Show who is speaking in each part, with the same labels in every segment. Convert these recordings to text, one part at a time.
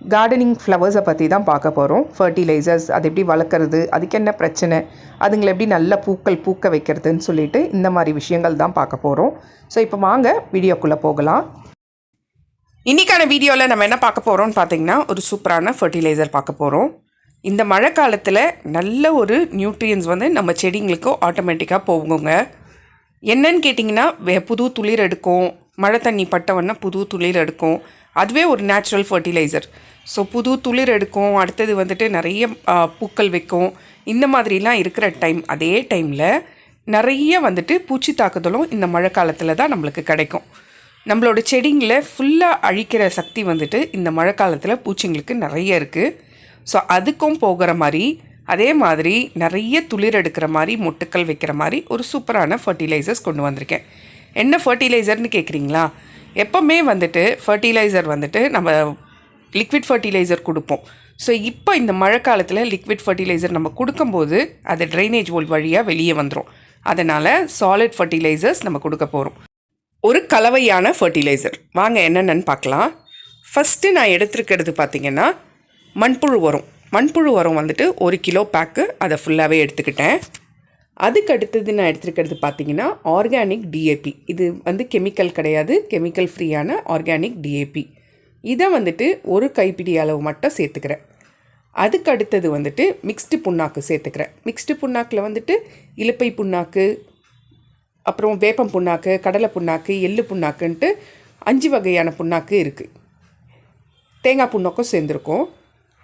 Speaker 1: Gardening ஃப்ளவர்ஸை பற்றி தான் பார்க்க போகிறோம் ஃபர்டிலைசர்ஸ் அது எப்படி வளர்க்குறது அதுக்கு என்ன பிரச்சனை அதுங்களை எப்படி நல்ல பூக்கள் பூக்க வைக்கிறதுன்னு சொல்லிட்டு இந்த மாதிரி விஷயங்கள் தான் பார்க்க போகிறோம் ஸோ இப்போ வாங்க வீடியோக்குள்ளே போகலாம். இன்றைக்கான வீடியோவில் நம்ம என்ன பார்க்க போகிறோம்னு பார்த்தீங்கன்னா ஒரு சூப்பரான ஃபர்டிலைசர் பார்க்க போகிறோம் இந்த மழை காலத்தில் நல்ல ஒரு நியூட்ரியன்ஸ் வந்து நம்ம செடிங்களுக்கு ஆட்டோமேட்டிக்காக போகுங்க. என்னன்னு கேட்டிங்கன்னா வே- புது துளிர் எடுக்கும் மழை தண்ணி பட்டவொன்னே புது துளிர் எடுக்கும். அதுவே ஒரு நேச்சுரல் ஃபர்டிலைசர் ஸோ புது துளிர் எடுக்கும். அடுத்தது வந்துட்டு நிறைய பூக்கள் வைக்கும். இந்த மாதிரிலாம் இருக்கிற டைம் அதே டைமில் நிறைய வந்துட்டு பூச்சி தாக்குதலும் இந்த மழை காலத்தில் தான் நம்மளுக்கு கிடைக்கும். நம்மளோட செடிங்களை ஃபுல்லாக அழிக்கிற சக்தி வந்துட்டு இந்த மழை காலத்தில் பூச்சிங்களுக்கு நிறைய இருக்குது ஸோ அதுக்கும் போகிற மாதிரி அதே மாதிரி நிறைய துளிர் எடுக்கிற மாதிரி மொட்டுக்கள் வைக்கிற மாதிரி ஒரு சூப்பரான ஃபர்டிலைசர்ஸ் கொண்டு வந்திருக்கேன். என்ன ஃபர்டிலைசர்னு கேட்குறீங்களா எப்போவுமே வந்துட்டு ஃபர்டிலைசர் வந்துட்டு நம்ம லிக்விட் ஃபர்டிலைசர் கொடுப்போம். ஸோ இப்போ இந்த மழை காலத்தில் லிக்விட் ஃபர்டிலைசர் நம்ம கொடுக்கும்போது அது ட்ரைனேஜ் ஹோல் வழியாக வெளியே வந்துடும் அதனால் சாலிட் ஃபர்டிலைசர்ஸ் நம்ம கொடுக்க போகிறோம் ஒரு கலவையான ஃபர்டிலைசர் வாங்க என்னென்னு பார்க்கலாம். ஃபஸ்ட்டு நான் எடுத்துருக்கிறது பார்த்தீங்கன்னா மண்புழு உரம். மண்புழு உரம் வந்துட்டு ஒரு கிலோ பேக்கு அதை ஃபுல்லாகவே எடுத்துக்கிட்டேன். அதுக்கு அடுத்தது நான் எடுத்துருக்கிறது பார்த்தீங்கன்னா ஆர்கானிக் டிஏபி இது வந்து கெமிக்கல் கிடையாது. கெமிக்கல் ஃப்ரீயான ஆர்கானிக் டிஏபி இதை வந்துட்டு ஒரு கைப்பிடி அளவு மட்டும் சேர்த்துக்கிறேன். அதுக்கு அடுத்தது வந்துட்டு மிக்ஸ்டு புண்ணாக்கு சேர்த்துக்கிறேன். மிக்ஸ்டு புண்ணாக்கில் வந்துட்டு இலுப்பை புண்ணாக்கு அப்புறம் வேப்பம் புண்ணாக்கு கடலை புண்ணாக்கு எள்ளு புண்ணாக்குன்ட்டு அஞ்சு வகையான புண்ணாக்கு இருக்குது தேங்காய் புண்ணாக்கும் சேர்ந்துருக்கோம்.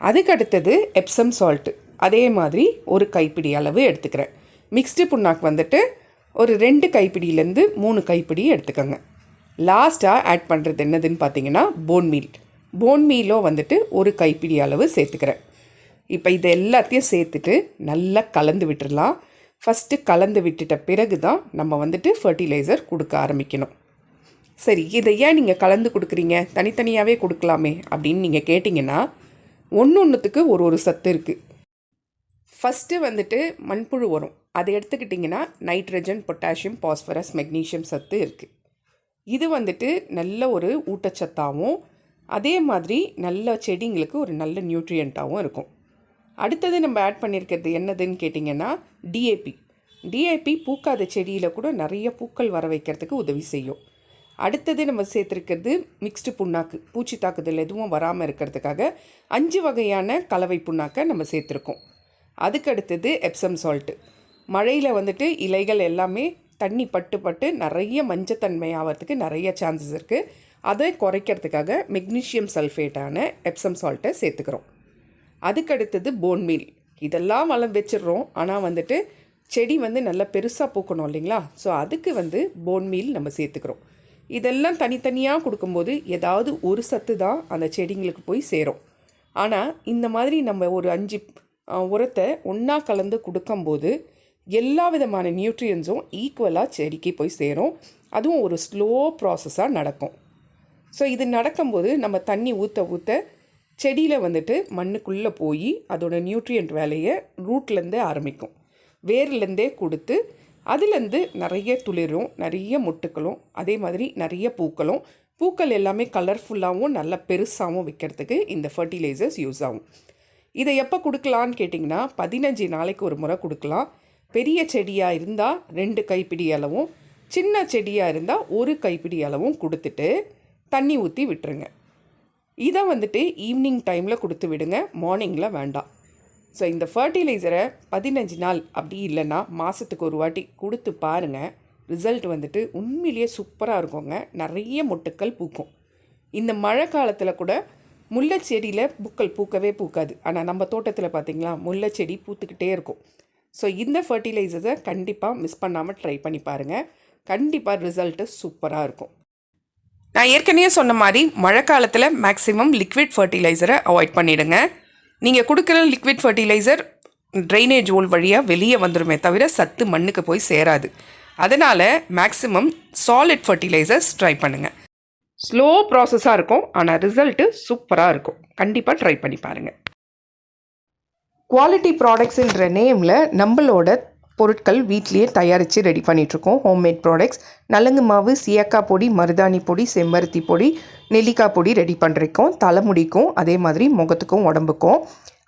Speaker 1: அதுக்கு அடுத்தது எப்சம் சால்ட்டு அதே மாதிரி ஒரு கைப்பிடி அளவு எடுத்துக்கிறேன். மிக்ஸ்டு புண்ணாக்கு வந்துட்டு ஒரு ரெண்டு கைப்பிடியிலேருந்து மூணு கைப்பிடி எடுத்துக்கோங்க. லாஸ்ட்டாக ஆட் பண்ணுறது என்னதுன்னு பார்த்தீங்கன்னா போன் மீல் போன் மீலோ வந்துட்டு ஒரு கைப்பிடி அளவு சேர்த்துக்கிறேன். இப்போ இது எல்லாத்தையும் சேர்த்துட்டு நல்லா கலந்து விட்டுடலாம் ஃபஸ்ட்டு கலந்து விட்டுட்ட பிறகு தான் நம்ம வந்துட்டு ஃபர்டிலைசர் கொடுக்க ஆரம்பிக்கணும். சரி இதை ஏன் நீங்கள் கலந்து கொடுக்குறீங்க? தனித்தனியாகவே கொடுக்கலாமே அப்படின்னு நீங்கள் கேட்டிங்கன்னா ஒன்று ஒன்றுத்துக்கு ஒரு ஒரு சத்து இருக்குது ஃபஸ்ட்டு வந்துட்டு மண்புழு வரும் அதை எடுத்துக்கிட்டிங்கன்னா நைட்ரஜன் பொட்டாசியம் பாஸ்பரஸ் மெக்னீஷியம் சத்து இருக்குது இது வந்துட்டு நல்ல ஒரு ஊட்டச்சத்தாகவும் அதே மாதிரி நல்ல செடிங்களுக்கு ஒரு நல்ல நியூட்ரியண்ட்டாகவும் இருக்கும். அடுத்தது நம்ம ஆட் பண்ணியிருக்கிறது என்னதுன்னு கேட்டிங்கன்னா டிஏபி டிஏபி பூக்காத செடியில் கூட நிறைய பூக்கள் வர வைக்கிறதுக்கு உதவி செய்யும். அடுத்தது நம்ம சேர்த்துருக்கிறது மிக்ஸ்டு புண்ணாக்கு. பூச்சி தாக்குதல் எதுவும் வராமல் இருக்கிறதுக்காக அஞ்சு வகையான கலவை புண்ணாக்கை நம்ம சேர்த்துருக்கோம். அதுக்கு அடுத்தது எப்சம் சால்ட்டு மழையில் வந்துட்டு இலைகள் எல்லாமே தண்ணி பட்டு பட்டு நிறைய மஞ்சத்தன்மை ஆகிறதுக்கு நிறைய சான்சஸ் இருக்குது அதை குறைக்கிறதுக்காக மெக்னீஷியம் சல்ஃபேட்டான எப்சம் சால்ட்டை சேர்த்துக்கிறோம். அதுக்கு அடுத்தது போன் மீல் இதெல்லாம் வளம் வச்சிடுறோம். ஆனால் வந்துட்டு செடி வந்து நல்லா பெருசாக பூக்கணும் இல்லைங்களா? ஸோ அதுக்கு வந்து போன் மீல் நம்ம சேர்த்துக்கிறோம். இதெல்லாம் தனித்தனியாக கொடுக்கும்போது ஏதாவது ஒரு சத்து தான் அந்த செடிங்களுக்கு போய் சேரும். ஆனால் இந்த மாதிரி நம்ம ஒரு அஞ்சு உரத்தை ஒன்றா கலந்து கொடுக்கும்போது எல்லா விதமான நியூட்ரியன்ஸும் ஈக்குவலாக செடிக்கு போய் சேரும். அதுவும் ஒரு ஸ்லோ ப்ராசஸாக நடக்கும். ஸோ இது நடக்கும்போது நம்ம தண்ணி ஊற்ற ஊற்ற செடியில் வந்துட்டு மண்ணுக்குள்ளே போய் அதோட நியூட்ரியன்ட் வேலையை ரூட்லேருந்தே ஆரம்பிக்கும். வேர்லேருந்தே கொடுத்து அதுலேருந்து நிறைய துளிரும் நிறைய மொட்டுக்களும் அதே மாதிரி நிறைய பூக்களும் பூக்கள் எல்லாமே கலர்ஃபுல்லாகவும் நல்லா பெருசாகவும் விற்கிறதுக்கு இந்த ஃபர்டிலைசர்ஸ் யூஸ் ஆகும். இதை எப்போ கொடுக்கலான்னு கேட்டிங்கன்னா பதினஞ்சு நாளைக்கு ஒரு முறை கொடுக்கலாம். பெரிய செடியாக இருந்தால் ரெண்டு கைப்பிடி அளவும் சின்ன செடியாக இருந்தால் ஒரு கைப்பிடி அளவும் கொடுத்துட்டு தண்ணி ஊற்றி விட்டுருங்க. இதை வந்துட்டு ஈவினிங் டைமில் கொடுத்து விடுங்க மார்னிங்கில் வேண்டாம். ஸோ இந்த ஃபர்டிலைசரை பதினஞ்சு நாள் அப்படி இல்லைன்னா மாதத்துக்கு ஒரு வாட்டி கொடுத்து பாருங்கள் ரிசல்ட் வந்துட்டு உண்மையிலேயே சூப்பராக இருக்குங்க. நிறைய மொட்டுக்கள் பூக்கும். இந்த மழை காலத்தில் கூட முல்லை செடியில் பூக்கள் பூக்கவே பூக்காது. ஆனால் நம்ம தோட்டத்தில் பார்த்தீங்களா முல்லை செடி பூத்துக்கிட்டே இருக்கும். ஸோ இந்த ஃபர்டிலைசர்ஸை கண்டிப்பாக மிஸ் பண்ணாமல் ட்ரை பண்ணி பாருங்கள் கண்டிப்பாக ரிசல்ட்டு சூப்பராக இருக்கும். நான் ஏற்கனவே சொன்ன மாதிரி மழை காலத்தில் மேக்ஸிமம் லிக்விட் ஃபர்டிலைசரை அவாய்ட் பண்ணிவிடுங்க நீங்கள் கொடுக்குற லிக்விட் ஃபர்டிலைசர் ட்ரைனேஜ் ஹோல் வழியாக வெளியே வந்துருமே தவிர சத்து மண்ணுக்கு போய் சேராது. அதனால் மேக்ஸிமம் சாலிட் ஃபர்டிலைசர்ஸ் ட்ரை பண்ணுங்கள் ஸ்லோ ப்ராசஸாக இருக்கும். ஆனால் ரிசல்ட்டு சூப்பராக இருக்கும். கண்டிப்பாக ட்ரை பண்ணி பாருங்கள் குவாலிட்டி ப்ராடக்ட்ஸுன்ற நேமில் நம்மளோட பொருட்கள் வீட்லேயே தயாரித்து ரெடி பண்ணிகிட்ருக்கோம் ஹோம்மேட் ப்ராடக்ட்ஸ் நலங்கு மாவு சியக்காய் பொடி மருதாணி பொடி செம்பருத்தி பொடி நெல்லிக்காய் பொடி ரெடி பண்ணிருக்கோம் தலைமுடிக்கும் அதே மாதிரி முகத்துக்கும் உடம்புக்கும்.